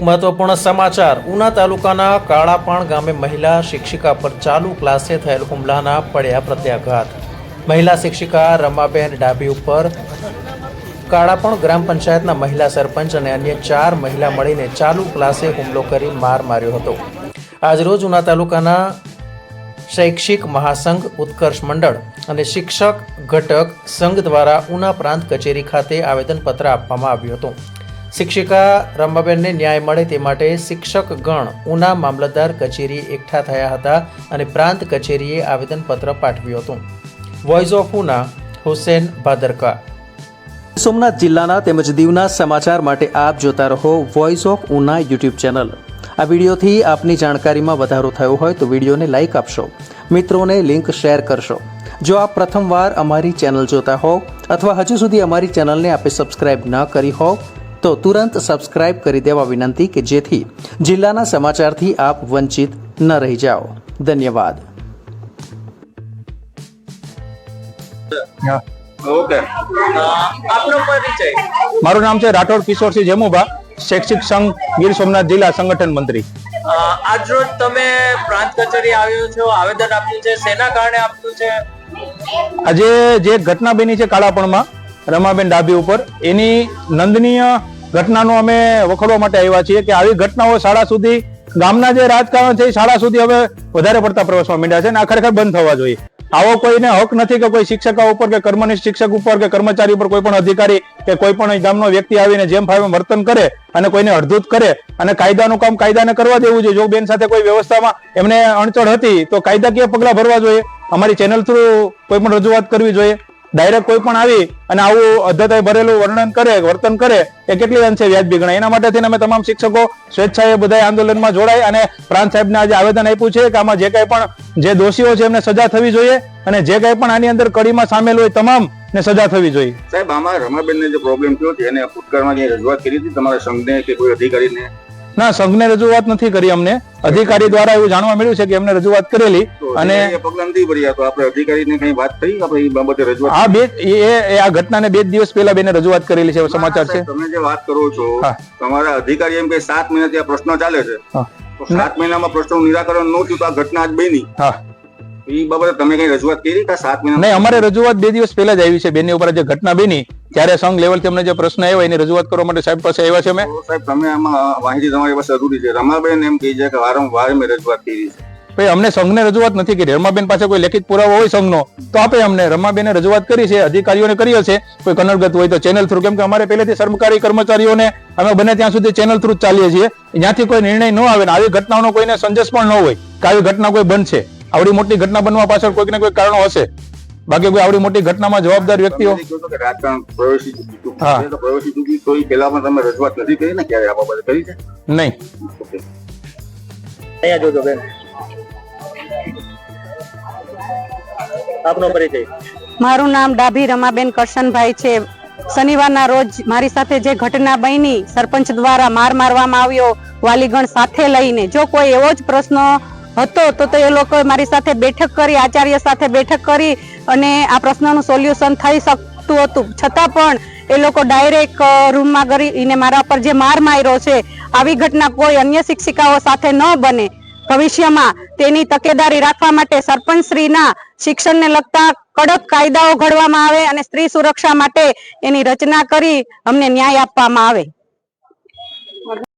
એક મહત્વપૂર્ણ સમાચાર. ઉના તાલુકાના કાળાપાણ ગામે મહિલા શિક્ષિકા પર ચાલુ ક્લાસે થયેલ હુમલાના પડ્યા પ્રત્યાઘાત. મહિલા શિક્ષિકા રમાબેન ડાભી ઉપર કાળાપણ ગ્રામ પંચાયતના મહિલા સરપંચ અને અન્ય ચાર મહિલા મળીને ચાલુ ક્લાસે હુમલો કરી માર માર્યો હતો. આજરોજ ઉના તાલુકાના શૈક્ષિક મહાસંઘ ઉત્કર્ષ મંડળ અને શિક્ષક ઘટક સંઘ દ્વારા ઉના પ્રાંત કચેરી ખાતે આવેદનપત્ર આપવામાં આવ્યું હતું. શિક્ષિકા રમાબેનને ન્યાય મળે તે માટે શિક્ષક ગણ ઉના મામલતદાર કચેરી એકઠા થયા હતા અને પ્રાંત કચેરીએ આવેદનપત્ર પાઠવ્યું હતું. Voice of Una Hussain Bhadarka. Somnath જિલ્લાના તેમજ દીવના સમાચાર માટે આપ જોતા રહો voice of Una YouTube channel. આ વિડીયોથી આપની જાણકારીમાં વધારો થયો હોય તો વિડીયોને લાઇક આપશો. મિત્રોને લિંક શેર કરશો. જો આપ પ્રથમવાર અમારી ચેનલ જોતા હોવ અથવા હજુ સુધી અમારી ચેનલને આપે સબસ્ક્રાઇબ ન કરી હોવ તો તુરંત સબસ્ક્રાઇબ કરી દેવા વિનંતી કે જેથી જિલ્લાના સમાચારથી આપ વંચિત ન રહી જાઓ. ધન્યવાદ. ઓકે. આપનો પરિચય. મારું નામ છે રાઠોડ કિશોરસિંહ જમુભા શૈક્ષિક સંઘ ગીર સોમનાથ જિલ્લા સંગઠન મંત્રી. આજરોજ તમે પ્રાંત કચેરી આવ્યો છો આવેદન આપ્યું છે સેના કારણે આપ્યું છે? આજે જે ઘટના બની છે કાળાપણમાં રમાબેન ડાભી ઉપર. એની નંદનીય ઘટનાનો અમે વખોડવા માટે આવ્યા છીએ કે આવી ઘટનાઓ શાળા સુધી, ગામના જે રાજકારણ છે એ શાળા સુધી હવે વધારે પડતા પ્રવેશવા માંડ્યા છે અને આ ખરેખર બંધ થવા જોઈએ. આવો કોઈને હક નથી કે કોઈ શિક્ષકો ઉપર કે કર્મનિષ્ઠ શિક્ષક ઉપર કે કર્મચારી ઉપર કોઈ પણ અધિકારી કે કોઈ પણ ગામનો વ્યક્તિ આવીને જેમ ફાવે વર્તન કરે અને કોઈને અડધૂત કરે અને કાયદાનું કામ કાયદાને કરવા દેવું જોઈએ. જો બેન સાથે કોઈ વ્યવસ્થામાં એમને અણચળ હતી તો કાયદાકીય પગલાં ભરવા જોઈએ. અમારી ચેનલ થ્રુ કોઈ પણ રજૂઆત કરવી જોઈએ. ડાયરેક્ટ કોઈ પણ આવી અને આવું અધ્ધતાએ ભરેલું વર્ણન કરે, વર્તન કરે, એ કેટલી અંશે વ્યાજબી ગણાય? એના માટે થઈને અમે તમામ શિક્ષકો સ્વેચ્છાએ બધા આંદોલનમાં જોડાય અને પ્રાંત સાહેબને આજે આવેદન આપ્યું છે કે આમાં જે કાંઈ પણ જે દોષીઓ છે એમને સજા થવી જોઈએ અને જે કાંઈ પણ આની અંદર કડીમાં સામેલ હોય તમામ ને સજા થવી જોઈએ. સાહેબ, આમાં રમાબેનને જે પ્રોબ્લેમ થયો છે, એને ફૂટકારમાં જે રજૂઆત કરી હતી, તમારા સંઘને કે કોઈ અધિકારીને? ના સંઘને રજૂઆત નથી કરી અમને. અધિકારી દ્વારા એવું જાણવા મળ્યું છે કે એમને રજૂઆત કરેલી અને અધિકારીએ પગલાં તો આપણે અધિકારીને કઈ વાત થઈ? આપણે એ બાબતે રજૂઆત આ બે એ એ આ ઘટનાને બે દિવસ પહેલા બેને રજૂઆત કરેલી છે સમાચાર છે. તમે જે વાત કરો છો તમારા અધિકારી એમ કે સાત મહિનાથી આ પ્રશ્નો ચાલે છે. સાત મહિનામાં પ્રશ્નનું નિરાકરણ ન થયું તો આ ઘટના આજ બની. હા. એ બાબતે તમે કઈ રજૂઆત કરી સાત મહિના નહીં અમારે રજૂઆત બે દિવસ પહેલા જ આવી છે. બેની ઉપર જે ઘટના બની ત્યારે સંઘ લેવલથી અમને જે પ્રશ્ન આવ્યો એની રજૂઆત કરવા માટે સાહેબ પાસે આવ્યા છે અમે. સાહેબ તમે આમાં માહિતી તમારી પાસે અધૂરી છે. રમાબેન એમ કહી છે કે વારંવાર મેં રજૂઆત કરી છે. ભાઈ અમને સંઘને રજૂઆત નથી કરી. રમાબેન પાસે કોઈ લેખિત પુરાવો હોય સંઘનો તો આપે અમને. રમાબેને રજૂઆત કરી છે અધિકારીઓને કરી હશે. કોઈ કનડગત હોય તો ચેનલ થ્રુ કેમ કે અમારે પહેલેથી સરકારી કર્મચારીઓને અમે બને ત્યાં સુધી ચેનલ થ્રુ ચાલીએ છીએ. જ્યાંથી કોઈ નિર્ણય ન આવે ને આવી ઘટનાઓનો કોઈને સંજેશ પણ ન હોય કે આવી ઘટના કોઈ બનશે. આવડી મોટી ઘટના બનવા પાછળ કોઈક ને કોઈ કારણો હશે. બાકી કોઈ આવડી મોટી ઘટનામાં જવાબદાર વ્યક્તિઓ? નહીં. ઓકે. અહીંયા જોજો બેન. આપનો પરિચય. મારું નામ ડાભી રમાબેન કરશનભાઈ છે. શનિવારના રોજ મારી સાથે જે ઘટના બની સરપંચ દ્વારા માર મારવામાં આવ્યો વાલીગણ સાથે લઈને. જો કોઈ એવો જ પ્રશ્ન હતો તો તો એ લોકો મારી સાથે બેઠક કરી આચાર્ય સાથે બેઠક કરી અને આ પ્રશ્નનું સોલ્યુશન થઈ શકતું હતું. છતાં પણ એ લોકો ડાયરેક્ટ રૂમમાં કરીને મારા પર જે માર માર્યો છે, આવી ઘટના કોઈ અન્ય શિક્ષિકાઓ સાથે ન બને. ભવિષ્યમાં તેની તકેદારી રાખવા માટે સરપંચશ્રીના શિક્ષણને લગતા કડક કાયદાઓ ઘડવામાં આવે અને સ્ત્રી સુરક્ષા માટે એની રચના કરી અમને ન્યાય આપવામાં આવે.